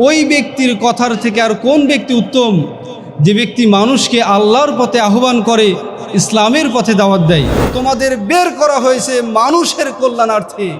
ওই ব্যক্তির কথার থেকে আর কোন ব্যক্তি উত্তম? যে ব্যক্তি মানুষকে আল্লাহর পথে আহ্বান করে, ইসলামের পথে দাওয়াত দেয়। তোমাদের বের করা হয়েছে মানুষের কল্যাণার্থে।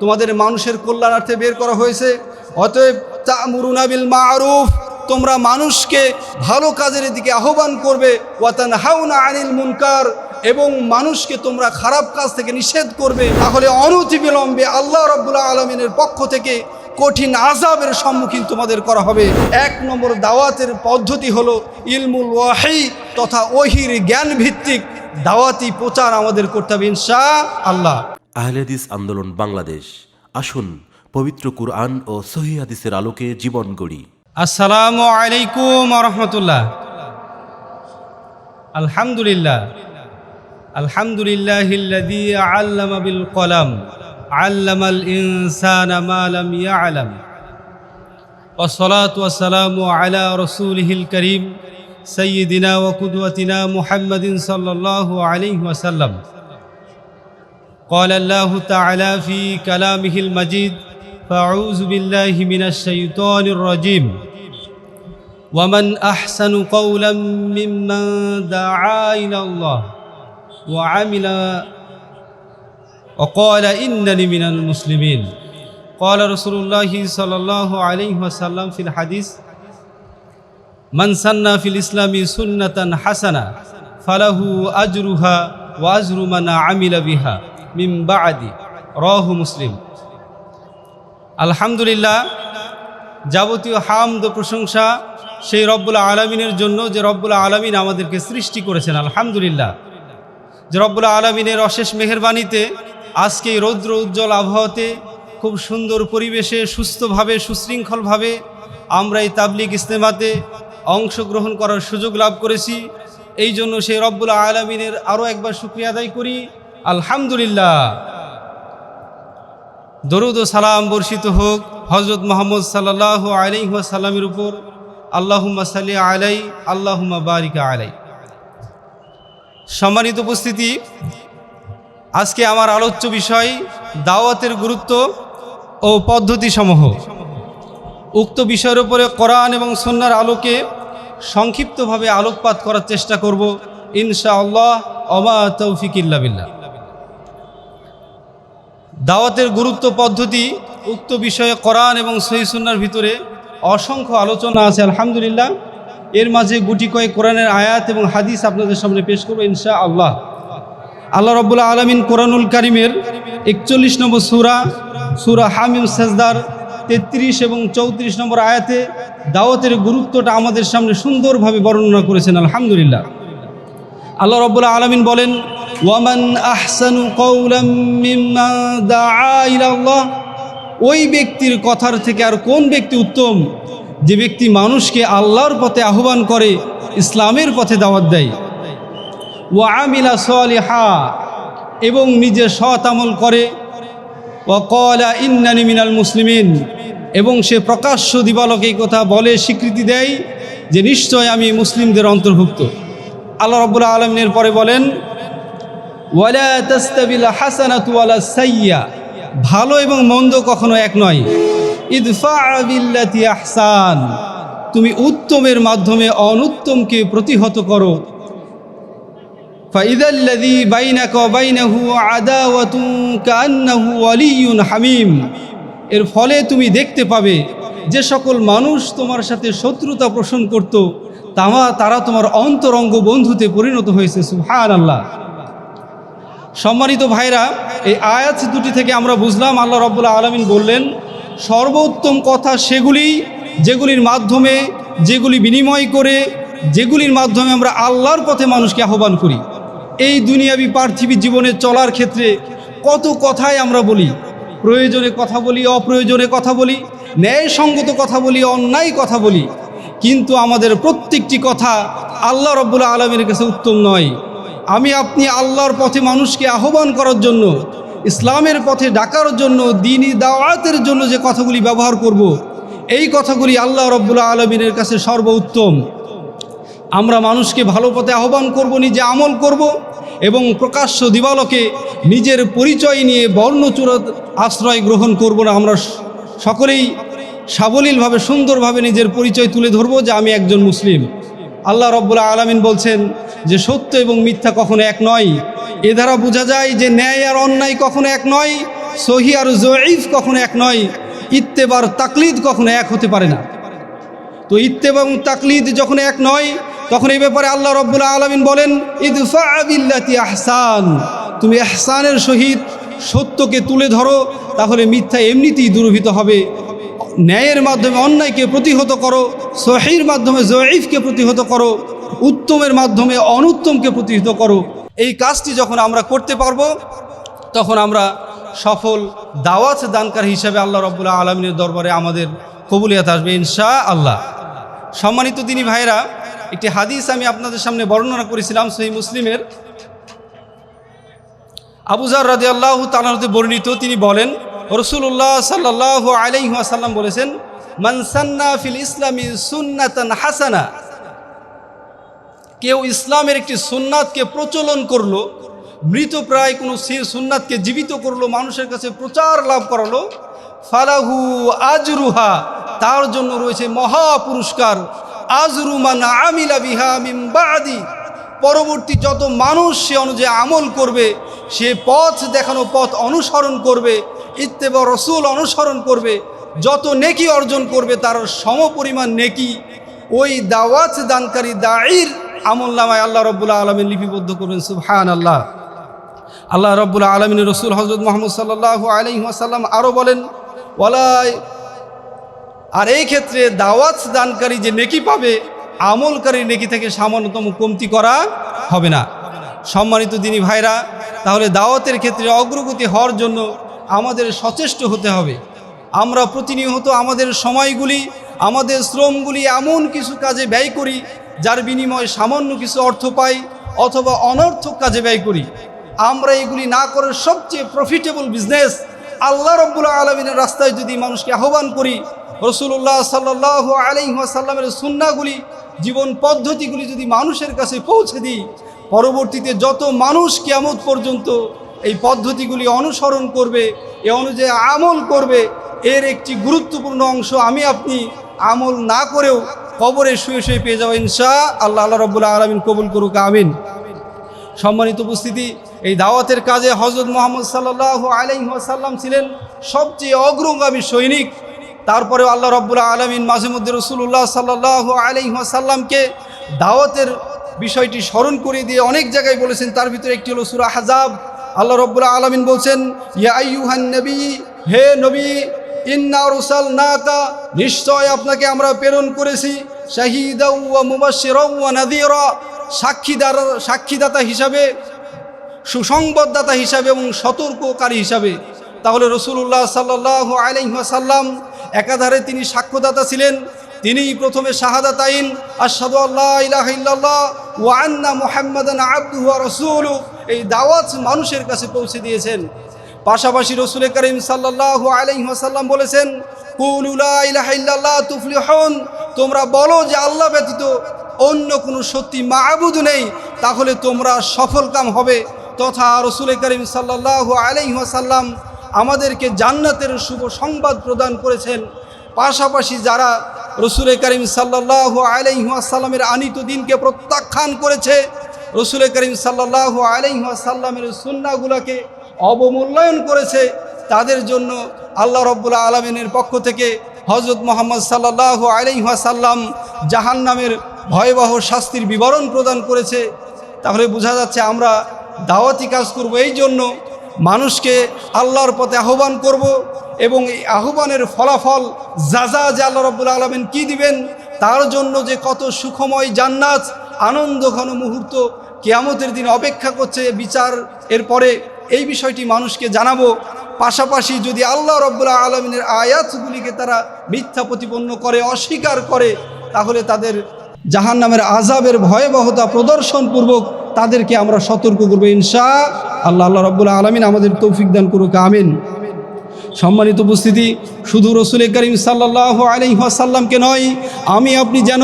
তোমাদের মানুষের কল্যাণার্থে বের করা হয়েছে। অতএব তামুরুনা বিল মারুফ। তোমরা মানুষকে ভালো কাজের দিকে আহ্বান করবে। ওয়াতান হাউনা আনিল মুনকার। এবং মানুষকে তোমরা খারাপ কাজ থেকে নিষেধ করবে। তাহলে অনতিবিলম্বে আল্লাহ রব্বুল্লাহ আলমিনের পক্ষ থেকে কঠিন আজাবের সম্মুখীন তোমাদের করা হবে। এক নম্বর দাওয়াতের পদ্ধতি হলো ইলমুল ওয়াহি তথা ওহির জ্ঞান ভিত্তিক দাওয়াতি প্রচার আমাদের করতে হবে ইনশা আল্লাহ আহলেদিস আন্দোলন বাংলাদেশ। আসুন পবিত্র কুরআন ও সহি হাদিসের আলোকে জীবন গড়ি। আসসালামু আলাইকুম রহমতুল্লাহ। আলহামদুলিল্লাহ। আলহামদুলিল্লাহ আল্লামা বিল কলাম। علم الإنسان ما لم يعلم. والصلاة والسلام على رسوله الكريم سيدنا وقدوتنا محمد صلى الله عليه وسلم. قال الله تعالى في كلامه المجيد فأعوذ بالله من الشيطان الرجيم. ومن أحسن قولا ممن دعا إلى الله وعمل وقال إنني من المسلمين قال رسول الله صلى الله عليه وسلم في الحديث من سن في الإسلام سنة حسنة فله أجرها وأجر من عمل بها من بعد راه مسلم আলহামদুলিল্লাহ যাবতীয় হামদ ও প্রশংসা সেই রব্বুল আলমিনের জন্য যে রব্বুল আলমিন আমাদেরকে সৃষ্টি করেছেন আলহামদুলিল্লাহ যে রব্বুল আলমিনের অশেষ মেহরবানিতে আজকে রৌদ্র উজ্জ্বল আবহাওয়াতে খুব সুন্দর পরিবেশে, সুস্থভাবে, সুশৃঙ্খলভাবে আমরা এই তাবলিগ ইস্তেমাতে অংশগ্রহণ করার সুযোগ লাভ করেছি। এই জন্য সেই রব্বুল আলমিনের আরও একবার শুক্রিয়া আদায় করি। আলহামদুলিল্লাহ। দরুদ ও সালাম বর্ষিত হোক হজরত মোহাম্মদ সাল্লাহ আলাইসাল্লামের উপর। আল্লাহুম্মা সাল্লি আলাই আল্লাহুম্মা বারিকা আলাই সম্মানিত উপস্থিতি আজকে আমার আলোচ্য বিষয় দাওয়াতের গুরুত্ব ও পদ্ধতিসমূহ। উক্ত বিষয়ের উপরে কোরআন এবং সন্ন্যার আলোকে সংক্ষিপ্তভাবে আলোকপাত করার চেষ্টা করব ইনশা আল্লাহ অমা তৌফিক বিল্লাহ। দাওয়াতের গুরুত্ব পদ্ধতি, উক্ত বিষয়ে কোরআন এবং সহিসুন্নার ভিতরে অসংখ্য আলোচনা আছে, আলহামদুলিল্লাহ। এর মাঝে গুটি কয়েক কোরআনের আয়াত এবং হাদিস আপনাদের সামনে পেশ করব ইনশা আল্লাহ আল্লাহ রব্বুল্লাহ আলমিন কোরআনুল কারিমের একচল্লিশ নম্বর সুরা সুরা হামিম সেজদার তেত্রিশ এবং চৌত্রিশ নম্বর আয়াতে দাওয়াতের গুরুত্বটা আমাদের সামনে সুন্দরভাবে বর্ণনা করেছেন, আলহামদুলিল্লাহ। আল্লাহ রব্বুল্লাহ আলমিন বলেন, ওয়ামান আহসানু কৌলাম ওই ব্যক্তির কথার থেকে আর কোন ব্যক্তি উত্তম? যে ব্যক্তি মানুষকে আল্লাহর পথে আহ্বান করে, ইসলামের পথে দাওয়াত দেয়। ও আমিলা সলিহা, এবং নিজে সৎ আমল করে। ও কলা ইন্নানি মিনাল মুসলিমিন, এবং সে প্রকাশ্য দিবালক কথা বলে স্বীকৃতি দেয় যে নিশ্চয় আমি মুসলিমদের অন্তর্ভুক্ত। আল্লাহ রব্বুল্লাহ আলমিনের পরে বলেন, ওয়ালা তাস্তাবিল হাসানাতু ওয়ালা সাইয়া ভালো এবং মন্দ কখনো এক নয়। ইদফা আহসান তুমি উত্তমের মাধ্যমে অনুত্তমকে প্রতিহত করো। فإذا الذي بينك وبينه عداوة كأنه ولي حميم এর ফলে তুমি দেখতে পাবে যে সকল মানুষ তোমার সাথে শত্রুতা পোষণ করত তামা তারা তোমার অন্তরঙ্গ বন্ধুতে পরিণত হয়েছে সুহান আল্লাহ সম্মানিত ভাইরা এই আয়াত দুটি থেকে আমরা বুঝলাম আল্লাহ রব্বুল্লাহ আলমিন বললেন সর্বোত্তম কথা সেগুলি যেগুলির মাধ্যমে যেগুলি বিনিময় করে যেগুলির মাধ্যমে আমরা আল্লাহর পথে মানুষকে আহ্বান করি এই দুনিয়াবি পার্থিবী জীবনে চলার ক্ষেত্রে কত কথাই আমরা বলি। প্রয়োজনে কথা বলি, অপ্রয়োজনে কথা বলি, ন্যায়সঙ্গত কথা বলি, অন্যায় কথা বলি। কিন্তু আমাদের প্রত্যেকটি কথা আল্লাহ রব্বুল্লা আলমের কাছে উত্তম নয়। আমি আপনি আল্লাহর পথে মানুষকে আহ্বান করার জন্য, ইসলামের পথে ডাকার জন্য দিনই দাওয়াতের জন্য যে কথাগুলি ব্যবহার করব। এই কথাগুলি আল্লাহ রব্বুল্লা আলমিনের কাছে সর্বোত্তম। আমরা মানুষকে ভালো পথে আহ্বান করব, নিজে আমল করব এবং প্রকাশ্য দিবালকে নিজের পরিচয় নিয়ে বর্ণচূড় আশ্রয় গ্রহণ করব না। আমরা সকলেই সাবলীলভাবে, সুন্দরভাবে নিজের পরিচয় তুলে ধরবো যে আমি একজন মুসলিম। আল্লাহ রব্বুল্লা আলমিন বলছেন যে সত্য এবং মিথ্যা কখনো এক নয়। এ দ্বারা বোঝা যায় যে ন্যায় আর অন্যায় কখনো এক নয়, সহি আর জয়ীফ কখনো এক নয়, ইত্তেবার, তাকলিদ কখনো এক হতে পারে না। তো ইত্তেবা এবং তাকলিদ যখন এক নয় তখন এই ব্যাপারে আল্লাহ রব্বুল্লা আলমিন বলেন, ইদফা বিল্লাতি আহসান। তুমি আহসানের সহিত সত্যকে তুলে ধরো, তাহলে মিথ্যা এমনিতেই দূরভূত হবে। ন্যায়ের মাধ্যমে অন্যায়কে প্রতিহত করো, সহির মাধ্যমে জয়ীফকে প্রতিহত করো, উত্তমের মাধ্যমে অনুত্তমকে প্রতিহত করো। এই কাজটি যখন আমরা করতে পারব, তখন আমরা সফল দাওয়াত দানকার হিসাবে আল্লাহ রব্বুল্লাহ আলমিনের দরবারে আমাদের কবুলিয়াত আসবে ইনশা আল্লাহ সম্মানিত তিনি ভাইরা একটি হাদিস আমি আপনাদের সামনে বর্ণনা করেছিলাম সেই মুসলিমের। আবুজার রাজি আল্লাহ তালাহতে বর্ণিত, তিনি বলেন রসুল্লাহ সাল্লাহ আলাইহাসাল্লাম বলেছেন মানসান্না ফিল ইসলামী সুন্নাতান হাসানা। কেউ ইসলামের একটি সুন্নাতকে প্রচলন করল মৃতপ্রায় কোনো সে সুন্নাতকে জীবিত করল, মানুষের কাছে প্রচার লাভ করালো, ফালাহু আজরুহা, তার জন্য রয়েছে মহা পুরস্কার। আজরুমান আমিলা বিহা মিম বাদি। পরবর্তী যত মানুষ সে অনুযায়ী আমল করবে, সে পথ দেখানো পথ অনুসরণ করবে, ইত্তেবা রসুল অনুসরণ করবে, যত নেকি অর্জন করবে তার সমপরিমাণ নেকি। ওই দাওয়াত দানকারী দায়ের আমল নামায় আল্লাহ রব্বুল্লাহ আলমিন লিপিবদ্ধ করবেন সুবহান আল্লাহ আল্লাহ রব্বুল্লাহ আলমিন রসুল হজরত মোহাম্মদ সাল্লাহ আলহিহাসাল্লাম আরও বলেন, ওয়ালাই আর এই ক্ষেত্রে দাওয়াত দানকারী যে নেকি পাবে, আমলকারী নেকি থেকে সামান্যতম কমতি করা হবে না। সম্মানিত দিনী ভাইরা, তাহলে দাওয়াতের ক্ষেত্রে অগ্রগতি হওয়ার জন্য আমাদের সচেষ্ট হতে হবে। আমরা প্রতিনিয়ত আমাদের সময়গুলি, আমাদের শ্রমগুলি এমন কিছু কাজে ব্যয় করি, যার বিনিময়ে সামান্য কিছু অর্থ পাই অথবা অনর্থক কাজে ব্যয় করি। আমরা এগুলি না করে সবচেয়ে প্রফিটেবল বিজনেস আল্লাহ রব্বুল্লাহ আলমিনের রাস্তায় যদি মানুষকে আহ্বান করি রসুল্লাহ সাল্লাহ আলাইসাল্লামের সুন্নাগুলি জীবন পদ্ধতিগুলি যদি মানুষের কাছে পৌঁছে দিই, পরবর্তীতে যত মানুষ কেমত পর্যন্ত এই পদ্ধতিগুলি অনুসরণ করবে, এ অনুযায়ী আমল করবে, এর একটি গুরুত্বপূর্ণ অংশ আমি আপনি আমল না করেও কবরে শুয়ে শুয়ে পেয়ে যাব ইনশা আল্লাহ আল্লাহ রব্বুল্লাহ আলমিন কবুল করুক, আমিন। সম্মানিত উপস্থিতি, এই দাওয়াতের কাজে হজরত মোহাম্মদ সাল্লাহ আলাইসাল্লাম ছিলেন সবচেয়ে অগ্রগামী সৈনিক। তারপরে আল্লাহ রব্বুল্লাহ আলমিন মধ্যে রসুল্লাহ সাল্লাহ আলাইসাল্লামকে দাওয়াতের বিষয়টি স্মরণ করে দিয়ে অনেক জায়গায় বলেছেন, তার ভিতরে একটি হলো সুরা হাজাব আল্লাহ রব্বুল্লাহ আলমিন বলছেন, ইয়া আইয়ুহান নবী, হে নবী, ইন্না রুসাল নাকা নিশ্চয় আপনাকে আমরা প্রেরণ করেছি শাহিদা ওয়া মুবাশশিরা ওয়া নাযীরা, সাক্ষীদার, সাক্ষীদাতা হিসাবে, সুসংবাদদাতা হিসাবে এবং সতর্ককারী হিসাবে। তাহলে রসুল্লাহ সাল্লাহ আলাইসাল্লাম একাধারে তিনি সাক্ষ্যদাতা ছিলেন তিনি প্রথমে শাহাদাত আইন আসাদু আল্লাহ ওয়ান্না মোহাম্মদান আব্দুয়া রসুল এই দাওয়াত মানুষের কাছে পৌঁছে দিয়েছেন। পাশাপাশি রসুল করিম সাল্লাহ আলাইসাল্লাম বলেছেন তোমরা বলো যে আল্লাহ ব্যতীত অন্য কোনো সত্যি মাহবুদ নেই, তাহলে তোমরা সফলকাম হবে। তথা রসুল করিম সাল্লাহ আলাইসাল্লাম আমাদেরকে জান্নাতের শুভ সংবাদ প্রদান করেছেন। পাশাপাশি যারা রসুল করিম সাল্লাহ আলাইসাল্লামের আনিত দিনকে প্রত্যাখ্যান করেছে রসুল করিম সাল্লাহ আলাইসাল্লামের সুন্নাগুলোকে অবমূল্যায়ন করেছে, তাদের জন্য আল্লাহ রব্বুল্লা আলমিনের পক্ষ থেকে হজরত মোহাম্মদ সাল্লাহ আলাইসাল্লাম জাহান নামের ভয়াবহ শাস্তির বিবরণ প্রদান করেছে। তাহলে বোঝা যাচ্ছে আমরা দাওয়াতি কাজ করব এই জন্য মানুষকে আল্লাহর পথে আহ্বান করব এবং এই আহ্বানের ফলাফল যাজা যে আল্লাহ রব্বুল আলমিন কী দিবেন, তার জন্য যে কত সুখময় জান্নাত, আনন্দ ঘন মুহূর্ত কেয়ামতের দিন অপেক্ষা করছে বিচার এরপরে এই বিষয়টি মানুষকে জানাব। পাশাপাশি যদি আল্লাহ রব্বুল্লাহ আলমিনের আয়াতগুলিকে তারা মিথ্যা প্রতিপন্ন করে, অস্বীকার করে, তাহলে তাদের জাহান নামের আজাবের ভয়াবহতা প্রদর্শনপূর্বক তাদেরকে আমরা সতর্ক করব ইনশা আল্লাহ আল্লাহ রব্বুল্লাহ আলমিন আমাদের তৌফিক দান করুক, আমিন। সম্মানিত উপস্থিতি, শুধু রসুল করিম সাল্লাহ আলহাসাল্লামকে নয়, আমি আপনি যেন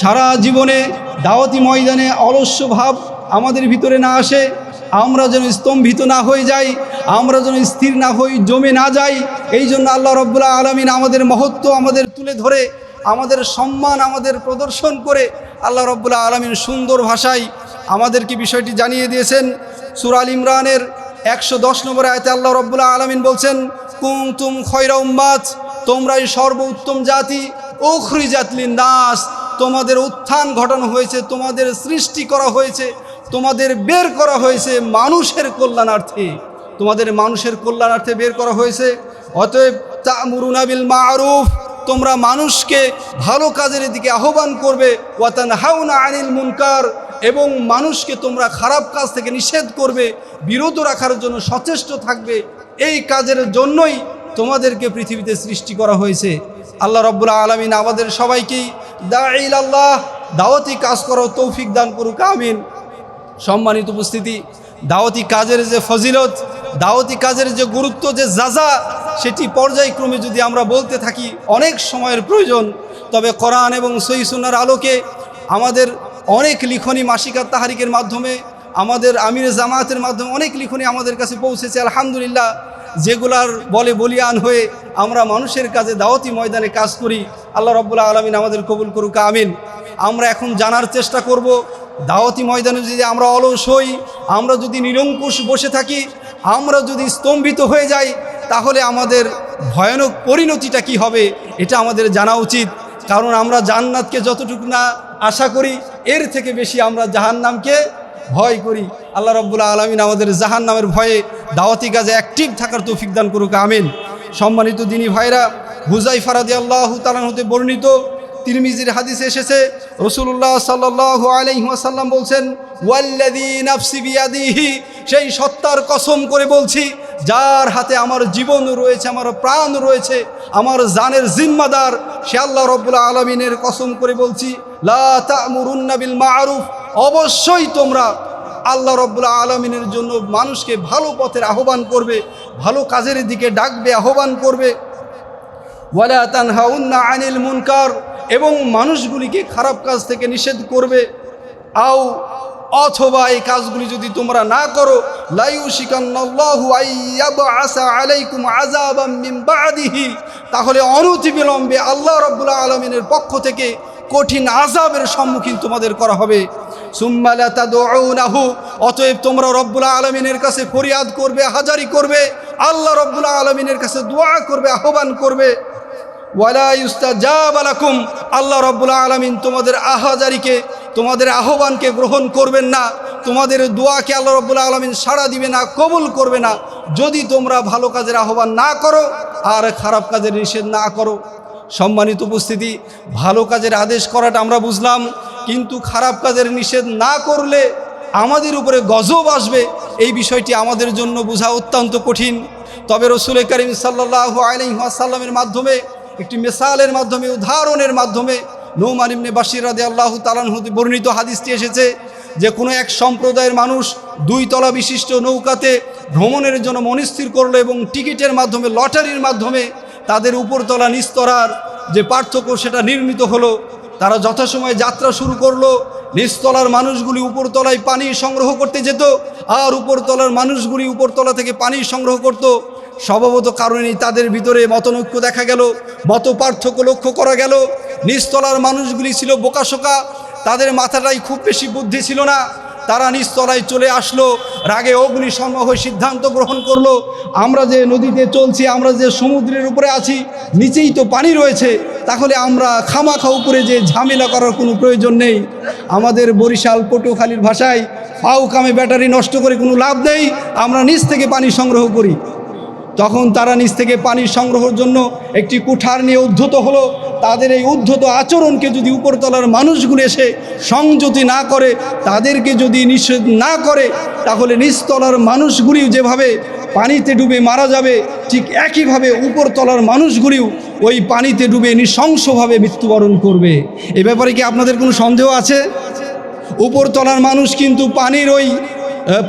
সারা জীবনে দাওয়াতি ময়দানে অলস্য ভাব আমাদের ভিতরে না আসে, আমরা যেন স্তম্ভিত না হয়ে যাই, আমরা যেন স্থির না হই, জমে না যাই, এই জন্য আল্লাহ রব্বুল্লাহ আলমিন আমাদের মহত্ব আমাদের তুলে ধরে, আমাদের সম্মান, আমাদের প্রদর্শন করে আল্লাহ রব্বুল্লাহ আলমিন সুন্দর ভাষায় আমাদেরকে বিষয়টি জানিয়ে দিয়েছেন সুরাল ইমরানের একশো দশ নম্বর আয়তে আল্লাহ রব্বুল্লাহ আলমিন বলছেন কুমতুম খয়রা উম্মাত, তোমরাই সর্বোত্তম জাতি ওখরি জাতলিন দাস তোমাদের উত্থান ঘটানো হয়েছে, তোমাদের সৃষ্টি করা হয়েছে, তোমাদের বের করা হয়েছে মানুষের কল্যাণার্থে। তোমাদের মানুষের কল্যাণার্থে বের করা হয়েছে। অতএব তামুরুনাবিল মারুফ, তোমরা মানুষকে ভালো কাজের দিকে আহ্বান করবে। ওয়াতান হাউনা আনিল মুনকার এবং মানুষকে তোমরা খারাপ কাজ থেকে নিষেধ করবে, বিরত রাখার জন্য সচেষ্ট থাকবে, এই কাজের জন্যই তোমাদেরকে পৃথিবীতে সৃষ্টি করা হয়েছে। আল্লাহ রব্বুল্লাহ আলমিন আমাদের সবাইকেই দাইল আল্লাহ দাওয়াতি কাজ করো তৌফিক দান করুক, আমিন। সম্মানিত উপস্থিতি, দাওয়াতি কাজের যে ফজিলত, দাওয়াতি কাজের যে গুরুত্ব, যে যাজা সেটি পর্যায়ক্রমে যদি আমরা বলতে থাকি, অনেক সময়ের প্রয়োজন। তবে কোরআন এবং সহিসুনার আলোকে আমাদের অনেক লিখনি মাসিকার তাহারিকের মাধ্যমে আমাদের আমির জামায়াতের মাধ্যমে অনেক লিখনি আমাদের কাছে পৌঁছেছে, আলহামদুলিল্লাহ। যেগুলার বলে বলিয়ান হয়ে আমরা মানুষের কাজে দাওয়াতি ময়দানে কাজ করি, আল্লাহ রব্বুল্লাহ আলমিন আমাদের কবুল করুক, আমিন। আমরা এখন জানার চেষ্টা করব, দাওয়াতি ময়দানে যদি আমরা অলস হই, আমরা যদি নিরঙ্কুশ বসে থাকি, আমরা যদি স্তম্ভিত হয়ে যাই, তাহলে আমাদের ভয়ানক পরিণতিটা কি হবে, এটা আমাদের জানা উচিত। কারণ আমরা জান্নাতকে যতটুকু না আশা করি এর থেকে বেশি আমরা জাহান্নামকে ভয় করি। আল্লাহ রব্বুল্লাহ আলমিন আমাদের জাহান নামের ভয়ে দাওয়াতি কাজে অ্যাক্টিভ থাকার তৌফিক দান করুক, আমিন। সম্মানিত দিনী ভাইরা হুজাই ফারাদি আল্লাহ তালান হতে বর্ণিত তিরমিজির হাদিসে এসেছে রসুল্লাহ সাল্লাহ আলহিহাসাল্লাম বলছেন ওয়াল্লাদি সেই সত্তার কসম করে বলছি, যার হাতে আমার জীবন রয়েছে, আমার প্রাণ রয়েছে, আমার জানের জিম্মাদার, সে আল্লাহ রব্বুল্লাহ আলমিনের কসম করে বলছি লা তামুরুন্নাবিল মারুফ। অবশ্যই তোমরা আল্লাহ রব্বুল্লাহ আলমিনের জন্য মানুষকে ভালো পথের আহ্বান করবে, ভালো কাজের দিকে ডাকবে, আহ্বান করবে। তানহাউন্না আনিল মুনকার। এবং মানুষগুলিকে খারাপ কাজ থেকে নিষেধ করবে। আও, অথবা এই কাজগুলি যদি তোমরা না করো তাহলে অনতিবিলম্বে আল্লাহ রাব্বুল আলমিনের পক্ষ থেকে কঠিন আযাবের সম্মুখীন তোমাদের করা হবে। অতএব তোমরা রব্বুল আলমিনের কাছে ফরিয়াদ করবে, হাজারি করবে, আল্লাহ রব্বুল আলমিনের কাছে দোয়া করবে, আহ্বান করবে। ওয়ালা ইউস্তাজাব আলাকুম। আল্লাহ রব্বুল আলমিন তোমাদের আহাজারিকে, তোমাদের আহ্বানকে গ্রহণ করবেন না। তোমাদের দোয়াকে আল্লাহ রব্বুল আলমিন সাড়া দিবে না, কবুল করবে না। যদি তোমরা ভালো কাজের আহ্বান না করো, আর খারাপ কাজের নিষেধ না করো সম্মানিত উপস্থিতি, ভালো কাজের আদেশ করাটা আমরা বুঝলাম, কিন্তু খারাপ কাজের নিষেধ না করলে আমাদের উপরে গজব আসবে, এই বিষয়টি আমাদের জন্য বোঝা অত্যন্ত কঠিন। তবে রসুল করিম সাল্লাহ আলহিহাসাল্লামের মাধ্যমে, একটি মেসালের মাধ্যমে, উদাহরণের মাধ্যমে নৌমান ইবনে বাসির রাদে আল্লাহ তালানহুতে বর্ণিত হাদিসটি এসেছে যে, কোনো এক সম্প্রদায়ের মানুষ দুই তলা বিশিষ্ট নৌকাতে ভ্রমণের জন্য মনস্থির করল এবং টিকিটের মাধ্যমে, লটারির মাধ্যমে তাদের উপরতলা নিস্তরার যে পার্থক্য সেটা নির্মিত হলো। তারা যথাসময়ে যাত্রা শুরু করল। নিচতলার মানুষগুলি উপরতলায় পানি সংগ্রহ করতে যেত আর উপরতলার মানুষগুলি উপরতলা থেকে পানি সংগ্রহ করত। স্বভাবত কারণেই তাদের ভিতরে মতনৈক্য দেখা গেল, মত পার্থক্য লক্ষ্য করা গেল। নিচতলার মানুষগুলি ছিল বোকাশোকা, তাদের মাথাটাই খুব বেশি বুদ্ধি ছিল না। তারা নিস্তলায় চলে আসলো, রাগে অগ্নিসম্ম হয়ে সিদ্ধান্ত গ্রহণ করল, আমরা যে নদীতে চলছি, আমরা যে সমুদ্রের উপরে আছি, নিচেই তো পানি রয়েছে, তাহলে আমরা খামাখা উপরে যে ঝামেলা করার কোনো প্রয়োজন নেই। আমাদের বরিশাল পটুখালীর ভাষায় পাউ কামে ব্যাটারি নষ্ট করে কোনো লাভ নেই, আমরা নিচ থেকে পানি সংগ্রহ করি। তখন তারা নিচ থেকে পানি সংগ্রহের জন্য একটি কুঠার নিয়ে উদ্ধত হলো। তাদের এই উদ্ধত আচরণকে যদি উপরতলার মানুষগুলো এসে সংযতি না করে, তাদেরকে যদি নিষেধ না করে, তাহলে নিচতলার মানুষগুলিও যেভাবে পানিতে ডুবে মারা যাবে, ঠিক একইভাবে উপরতলার মানুষগুলিও ওই পানিতে ডুবে নৃশংসভাবে মৃত্যুবরণ করবে। এ ব্যাপারে কি আপনাদের কোনো সন্দেহ আছে? উপরতলার মানুষ কিন্তু পানির ওই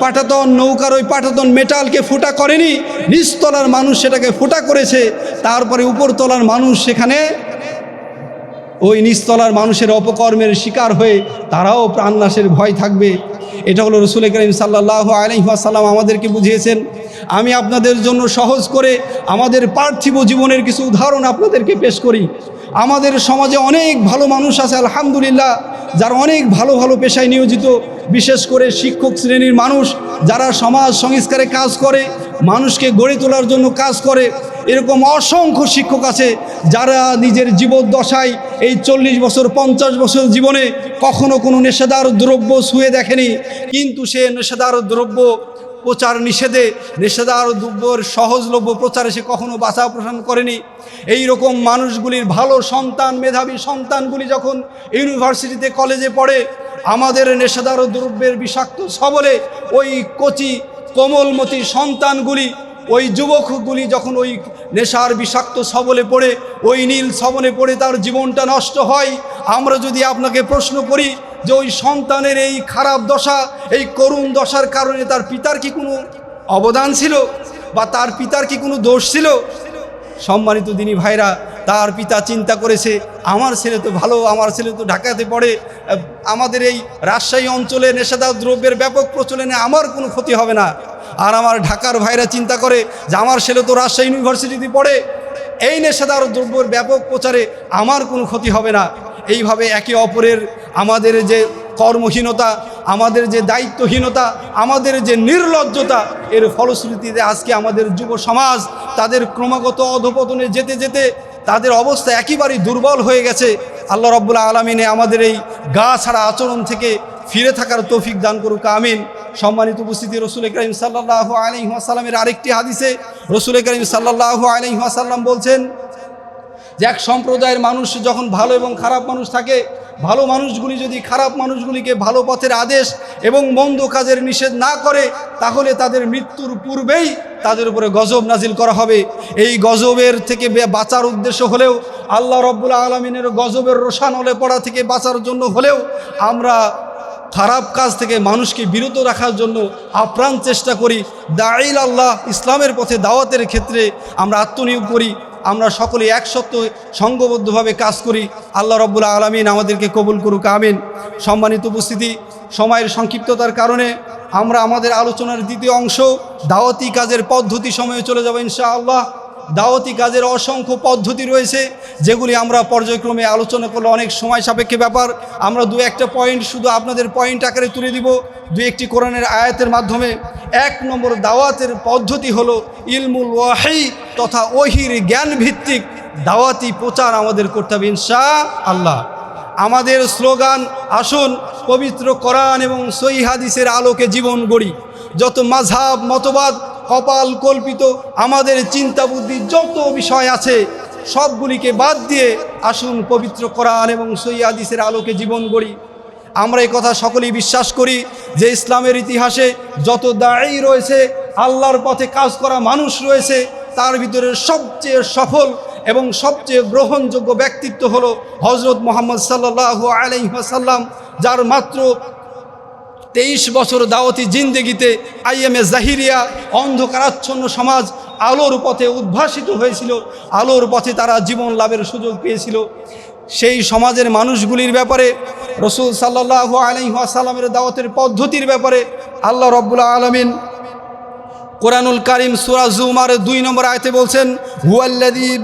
পাটাতন নৌকার ওই পাঠাতন মেটালকে ফোটা করেনি, নিচতলার মানুষ সেটাকে ফোটা করেছে, তারপরে উপরতলার মানুষ সেখানে ওই নিচতলার মানুষের অপকর্মের শিকার হয়ে তারাও প্রাণনাশের ভয় থাকবে। এটা হলো রসুল করিম সাল্লাহ আলহিহাসাল্লাম আমাদেরকে বুঝিয়েছেন। আমি আপনাদের জন্য সহজ করে আমাদের পার্থিব জীবনের কিছু উদাহরণ আপনাদেরকে পেশ করি। আমাদের সমাজে অনেক ভালো মানুষ আছে, আলহামদুলিল্লাহ, যারা অনেক ভালো ভালো পেশায় নিয়োজিত, বিশেষ করে শিক্ষক শ্রেণির মানুষ যারা সমাজ সংস্কারে কাজ করে, মানুষকে গড়ে তোলার জন্য কাজ করে। এরকম অসংখ্য শিক্ষক আছে যারা নিজের জীবদ্দশায় এই চল্লিশ বছর, পঞ্চাশ বছর জীবনে কখনো কোনো নেশাদার দ্রব্য শুয়ে দেখেনি। কিন্তু সে নেশাদার দ্রব্য প্রচার নিষেধে নেশাদার দ্রব্যর সহজলভ্য প্রচারে সে কখনো বাধা প্রসান করেনি। এই রকম মানুষগুলির ভালো সন্তান, মেধাবী সন্তানগুলি যখন ইউনিভার্সিটিতে কলেজে পড়ে, আমাদের নেশাদার দ্রব্যের বিষাক্ত সবলে ওই কচি, কোমলমতি সন্তানগুলি, ওই যুবকগুলি যখন ওই নেশার বিষাক্ত সবলে পড়ে, ওই নীল সবলে পড়ে তার জীবনটা নষ্ট হয়। আমরা যদি আপনাকে প্রশ্ন করি যে ওই সন্তানের এই খারাপ দশা, এই করুণ দশার কারণে তার পিতার কি কোনো অবদান ছিল বা তার পিতার কি কোনো দোষ ছিল? সম্মানিত দিনী ভাইরা, তার পিতা চিন্তা করেছে, আমার ছেলে তো ভালো, আমার ছেলে তো ঢাকাতে পড়ে, আমাদের এই রাজশাহী অঞ্চলে নেশাদার দ্রব্যের ব্যাপক প্রচলনে আমার কোনো ক্ষতি হবে না। আর আমার ঢাকার ভাইরা চিন্তা করে যে, আমার ছেলে তো রাজশাহী ইউনিভার্সিটিতে পড়ে, এই নেশাদার দ্রব্যের ব্যাপক প্রচারে আমার কোনো ক্ষতি হবে না। এইভাবে একে অপরের আমাদের যে কর্মহীনতা, আমাদের যে দায়িত্বহীনতা, আমাদের যে নির্লজ্জতা, এর ফলশ্রুতিতে আজকে আমাদের যুব সমাজ তাদের ক্রমাগত অধপতনে যেতে যেতে তাদের অবস্থা একেবারেই দুর্বল হয়ে গেছে। আল্লাহ রব্বুল্লা আলমিনে আমাদের এই গা ছাড়া আচরণ থেকে ফিরে থাকার তৌফিক দান করুক, আমিন। সম্মানিত উপস্থিতি, রসুল করিম সাল্লাহ আলহিহাসাল্লামের আরেকটি হাদিসে রসুল করিম সাল্লাহ আলহিহাসাল্লাম বলছেন যে এক সম্প্রদায়ের মানুষ যখন ভালো এবং খারাপ মানুষ থাকে, ভালো মানুষগুলি যদি খারাপ মানুষগুলিকে ভালো পথের আদেশ এবং মন্দ কাজের নিষেধ না করে, তাহলে তাদের মৃত্যুর পূর্বেই তাদের উপরে গজব নাজিল করা হবে। এই গজবের থেকে বাঁচার উদ্দেশ্য হলেও, আল্লাহ রব্বুল আলমিনের গজবের রোশান হলে পড়া থেকে বাঁচার জন্য হলেও, আমরা খারাপ কাজ থেকে মানুষকে বিরত রাখার জন্য আপ্রাণ চেষ্টা করি। দাইল আল্লাহ ইসলামের পথে দাওয়াতের ক্ষেত্রে আমরা আত্মনিয়োগ করি। আমরা সকলে একসত্য সঙ্গবদ্ধভাবে কাজ করি। আল্লাহ রব্বুল আলমিন আমাদেরকে কবুল করুক, আমিন। সম্মানিত উপস্থিতি, সময়ের সংক্ষিপ্ততার কারণে আমরা আমাদের আলোচনার দ্বিতীয় অংশ দাওয়াতি কাজের পদ্ধতি সময়ে চলে যাব ইনশাআল্লাহ। দাওয়াতি কাজের অসংখ্য পদ্ধতি রয়েছে, যেগুলি আমরা পর্যায়ক্রমে আলোচনা করলে অনেক সময় সাপেক্ষে ব্যাপার। আমরা দু একটা পয়েন্ট শুধু আপনাদের পয়েন্ট আকারে তুলে দিব, দু একটি কোরআনের আয়াতের মাধ্যমে। এক নম্বর দাওয়াতের পদ্ধতি হলো ইলমুল ওয়াহি তথা ওহির জ্ঞান ভিত্তিক দাওয়াতি প্রচার আমাদের করতে হবে ইনশা আল্লাহ আমাদের স্লোগান, আসুন, পবিত্র কোরআন এবং সই হাদিসের আলোকে জীবন গড়ি। যত মাঝাব মতবাদ কপাল কল্পিত, আমাদের চিন্তা বুদ্ধি যত বিষয় আছে, সবগুলিকে বাদ দিয়ে আসুন পবিত্র কোরআন এবং সৈয়াদিসের আলোকে জীবন গড়ি। আমরা এই কথা সকলেই বিশ্বাস করি যে ইসলামের ইতিহাসে যত দায়ী রয়েছে, আল্লাহর পথে কাজ করা মানুষ রয়েছে, তার ভিতরে সবচেয়ে সফল এবং সবচেয়ে গ্রহণযোগ্য ব্যক্তিত্ব হলো হজরত মোহাম্মদ সাল্লাহ আলাইসাল্লাম যার মাত্র তেইশ বছর দাওয়াতি জিন্দেগিতে আইএমএ জাহিরিয়া অন্ধকারাচ্ছন্ন সমাজ আলোর পথে উদ্ভাসিত হয়েছিল। আলোর পথে তারা জীবন লাভের সুযোগ পেয়েছিল। সেই সমাজের মানুষগুলির ব্যাপারে রসুল সাল্লাহ আলহিহাসাল্লামের দাওয়াতের পদ্ধতির ব্যাপারে আল্লাহ রব্বুল্লা আলমিন কোরআনুল কারিম সুরা জুমার দুই নম্বর আয়তে বলছেন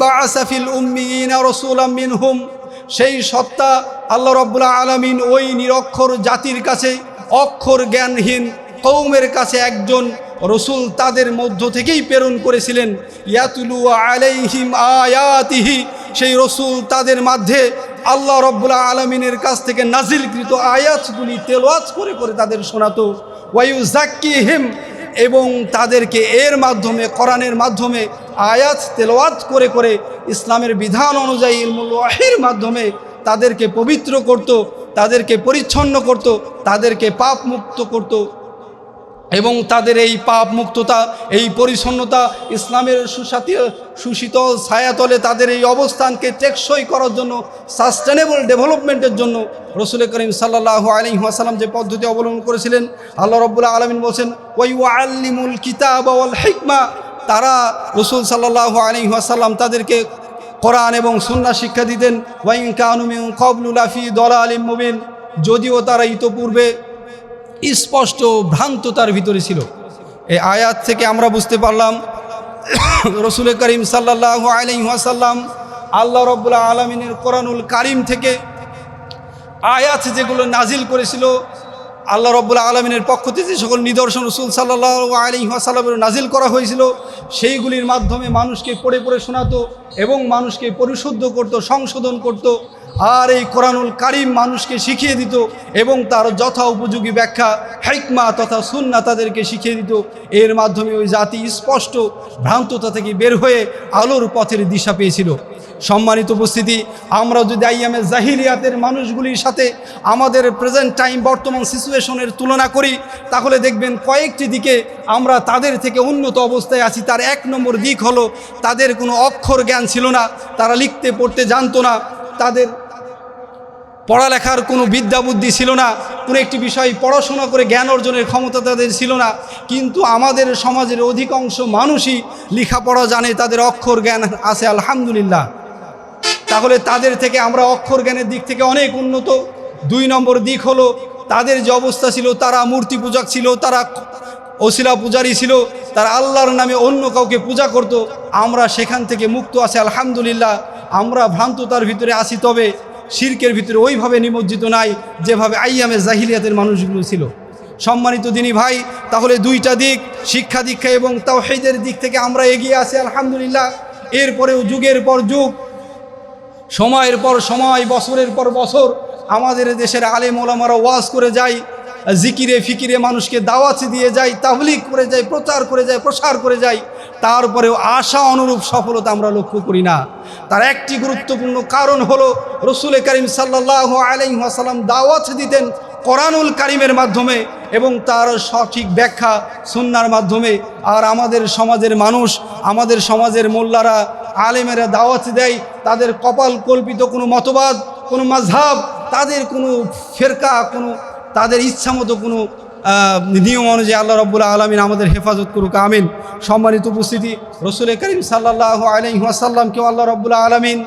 বা আসাফিল মিনহুম। সেই সত্তা আল্লাহ রব্বুল্লা আলমিন ওই নিরক্ষর জাতির কাছে অক্ষর জ্ঞানহীন কৌমের কাছে একজন রসুল তাদের মধ্য থেকেই প্রেরণ করেছিলেন। ইয়াতুলু আলাইহিম আয়াতিহি, সেই রসুল তাদের মাঝে আল্লাহ রব্বুল্লা আলমিনের কাছ থেকে নাজিলকৃত আয়াতগুলি তেলোয়াজ করে করে তাদের শোনাতো। ওয়াইউ জাক্কি হিম এবং তাদেরকে এর মাধ্যমে, কোরআনের মাধ্যমে আয়াত তেলাওয়াত করে করে ইসলামের বিধান অনুযায়ী ইলমুল ওয়াহির মাধ্যমে তাদেরকে পবিত্র করত। তাদেরকে পরিচ্ছন্ন করত, তাদেরকে পাপ মুক্ত করত এবং তাদের এই পাপ মুক্ততা এই পরিচ্ছন্নতা ইসলামের সুসাথী সুশীতল ছায়াতলে তাদের এই অবস্থানকে টেকসই করার জন্য সাস্টেনেবল ডেভেলপমেন্টের জন্য রসুল করিম সাল্লাহ আলী আসালাম যে পদ্ধতি অবলম্বন করেছিলেন, আল্লাহ রব্বুল্লাহ আলমিন বলছেন ওই আল্লিমুল কিতাব হিকমা তারা রসুল সাল্লাহ আলী আসাল্লাম তাদেরকে কোরআন এবং সুন্না শিক্ষা দিতেন। ওয়াইন কানুমিন কবলুল আফি দলা আলিম মুবিন। যদিও তারা ইতোপূর্বে স্পষ্ট ভ্রান্ততার ভিতরে ছিল। এই আয়াত থেকে আমরা বুঝতে পারলাম, রসুল করিম সাল্লাহ আলহাসাল্লাম আল্লাহ রব্বুল্লাহ আলমিনের কোরআনুল কারিম থেকে আয়াত যেগুলো নাজিল করেছিল আল্লাহ রব্বুল্লাহ আলমিনের পক্ষ থেকে যে সকল নিদর্শন রসুল সাল্লাহ আলী আসাল্লামের নাজিল করা হয়েছিল। সেইগুলির মাধ্যমে মানুষকে পড়ে পড়ে শোনাতো এবং মানুষকে পরিশুদ্ধ করত, সংশোধন করত আর এই কোরআনুল কারিম মানুষকে শিখিয়ে দিত এবং তার যথা উপযোগী ব্যাখ্যা হাইকমা তথা সুন্না তাদেরকে শিখিয়ে দিত। এর মাধ্যমে ওই জাতি স্পষ্ট ভ্রান্ততা থেকে বের হয়ে আলোর পথের দিশা পেয়েছিল। সম্মানিত উপস্থিতি আমরা যদি আইএমএ জাহিলিয়াতের মানুষগুলির সাথে আমাদের প্রেজেন্ট টাইম বর্তমান সিচুয়েশনের তুলনা করি, তাহলে দেখবেন কয়েকটি দিকে আমরা তাদের থেকে উন্নত অবস্থায় আছি। তার এক নম্বর দিক হলো, তাদের কোনো অক্ষর জ্ঞান ছিল না, তারা লিখতে, পড়তে জানতো না, তাদের পড়ালেখার কোনো বিদ্যা বুদ্ধি ছিল না, কোনো একটি বিষয় পড়াশোনা করে জ্ঞান অর্জনের ক্ষমতা তাদের ছিল না, কিন্তু আমাদের সমাজের অধিকাংশ মানুষই লেখাপড়া জানে, তাদের অক্ষর জ্ঞান আছে, আলহামদুলিল্লাহ। তাহলে তাদের থেকে আমরা অক্ষর জ্ঞানের দিক থেকে অনেক উন্নত। দুই নম্বর দিক হলো, তাদের যে অবস্থা ছিল, তারা মূর্তি পূজক ছিল, তারা ওসিলা পূজারী ছিল, তারা আল্লাহর নামে অন্য কাউকে পূজা করত। আমরা সেখান থেকে মুক্ত আছে, আলহামদুলিল্লাহ। আমরা ভ্রান্ততার ভিতরে আসি তবে শির্কের ভিতরে ওইভাবে নিমজ্জিত নাই যেভাবে আইয়ামে জাহিলিয়াতের মানুষগুলো ছিল। সম্মানিত দিনী ভাই, তাহলে দুইটা দিক, শিক্ষা দীক্ষা এবং তাওহিদের দিক থেকে আমরা এগিয়ে আছি, আলহামদুলিল্লাহ। এরপরেও যুগের পর যুগ সময়ের পর সময়, বছরের পর বছর আমাদের দেশের আলেম ওলামারা ওয়াজ করে যায়, জিকিরে ফিকিরে মানুষকে দাওয়াত দিয়ে যায়, তাবলিগ করে যায়, প্রচার করে যায়, প্রসার করে যায়। তারপরেও আশা অনুরূপ সফলতা আমরা লক্ষ্য করি না। তার একটি গুরুত্বপূর্ণ কারণ হলো, রসুল করিম সাল্লাহ আলাইসাল্লাম দাওয়াত দিতেন কোরআনুল কারিমের মাধ্যমে এবং তার সঠিক ব্যাখ্যা সুন্নার মাধ্যমে। আর আমাদের সমাজের মানুষ, আমাদের সমাজের মোল্লারা আলেমেরা দাওয়াত দেয়, তাদের কপাল কল্পিত কোনো মতবাদ, কোনো মাঝহাব, তাদের কোনো ফেরকা, কোনো তাদের ইচ্ছা মতো কোনো নিয়ম অনুযায়ী আল্লাহ রব্বুল আলমিন আমাদের হেফাজত করুক, আমিন। সম্মানিত উপস্থিতি, রসুল করিম সাল্লাহ আলহিহাসাল্লামকেও আল্লাহ রব্বুল আলমিন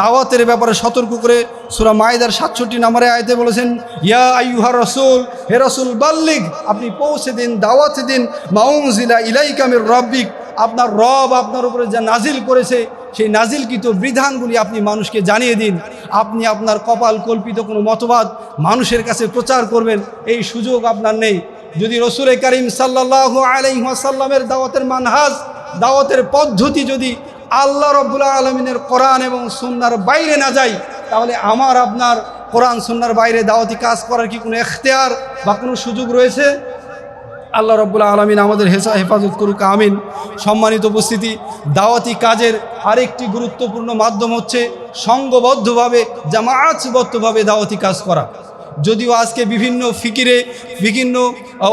দাওয়াতের ব্যাপারে সতর্ক করে সুরা মায়েদার সাতষট্টি নাম্বারে আয়তে বলেছেন, ইয়া আইয়ুহা রসুল, হে রসুল বাল্লিক আপনি পৌঁছে দিন, দাওয়াত দিন মাউজিলা ইলাইকামের রব্বিক। আপনার রব আপনার উপরে যা নাজিল করেছে, সেই নাজিলকৃত বিধানগুলি আপনি মানুষকে জানিয়ে দিন। আপনি আপনার কপাল কল্পিত কোনো মতবাদ মানুষের কাছে প্রচার করবেন, এই সুযোগ আপনার নেই। যদি রসুল করিম সাল্লাহ আলাইসাল্লামের দাওয়াতের মানহাজ, দাওয়াতের পদ্ধতি যদি আল্লাহ রব্বুল্লাহ আলমিনের কোরআন এবং সুন্নার বাইরে না যায়, তাহলে আমার আপনার কোরআন সুন্নার বাইরে দাওয়াতি কাজ করার কি কোনো এখতেয়ার বা কোনো সুযোগ রয়েছে? আল্লাহ রব্বুল্লা আলমিন আমাদের হেসা, হেফাজত করুক, আমিন। সম্মানিত উপস্থিতি, দাওয়াতি কাজের আরেকটি গুরুত্বপূর্ণ মাধ্যম হচ্ছে সঙ্গবদ্ধভাবে, জামায়াতবদ্ধভাবে দাওয়াতি কাজ করা। যদিও আজকে বিভিন্ন ফিকিরে, বিভিন্ন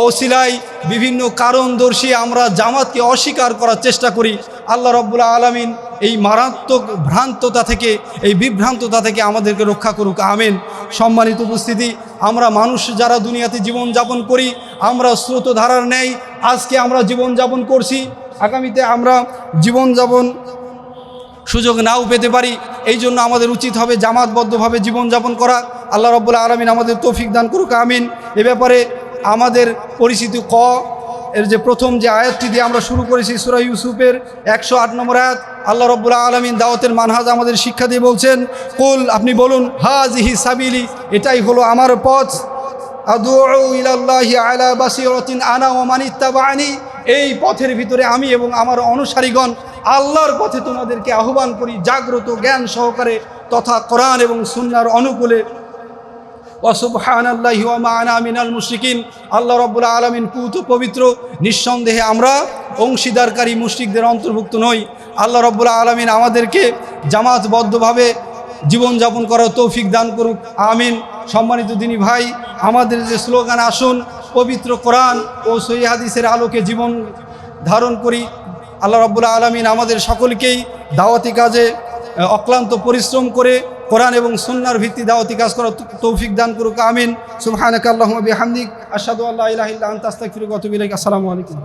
ওসিলাই বিভিন্ন কারণদর্শী আমরা জামাতকে অস্বীকার করার চেষ্টা করি, আল্লাহ রব্বুল্লা আলমিন এই মারাত্মক ভ্রান্ততা থেকে, এই বিভ্রান্ততা থেকে আমাদেরকে রক্ষা করুক, আমেন। সম্মানিত উপস্থিতি আমরা মানুষ যারা দুনিয়াতে জীবন যাপন করি, আমরা স্রোতধারার নেই আজকে আমরা জীবন যাপন করছি। আগামীতে আমরা জীবন যাপন সুযোগ নাও পেতে পারি। এই জন্য আমাদের উচিত হবে জামাতবদ্ধভাবে জীবনযাপন করা। আল্লাহ রব্বুল্লা আলমিন আমাদের তৌফিক দান করুক, আমিন। এ ব্যাপারে আমাদের পরিচিত ক, এর যে প্রথম যে আয়াতটি দিয়ে আমরা শুরু করেছি, সুরা ইউসুফের একশো আট নম্বর আয়াত। আল্লাহ রব্বুল্লা আলমিন দাওয়াতের মানহাজ আমাদের শিক্ষা দিয়ে বলছেন, কুল, আপনি বলুন হাজ হি সাবিলি, এটাই হলো আমার পথ। এই পথের ভিতরে আমি এবং আমার অনুসারীগণ আল্লাহর পথে তোমাদেরকে আহ্বান করি, জাগ্রত জ্ঞান সহকারে তথা কোরআন এবং সুন্নার অনুকূলে ওসুবহান আল্লাহি আনা মিনাল মুশরিকিন। আল্লাহ রব্বুল্লা আলমিন পুত পবিত্র, নিঃসন্দেহে আমরা অংশীদারকারী মুশরিকদের অন্তর্ভুক্ত নই। আল্লাহ রব্বুল্লা আলমিন আমাদেরকে জামাতবদ্ধভাবে জীবনযাপন করার তৌফিক দান করুক, আমিন। সম্মানিত দিনী ভাই, আমাদের যে স্লোগান, আসুন, পবিত্র কোরআন ও হাদিসের আলোকে জীবন ধারণ করি। আল্লাহ রব্বুল্লা আলমিন আমাদের সকলকেই দাওয়াতি কাজে অক্লান্ত পরিশ্রম করে কোরআন এবং সুন্নার ভিত্তি দাওয়াতি কাজ করার তৌফিক দান করুক, আমিন। সুবহানাকাল্লাহুম্মা বিহামদিক, আশহাদু আল্লা ইলাহা ইল্লা আনতা, আস্তাগফিরুকা ওয়া আতুবু ইলাইক। আসসালামু আলাইকুম।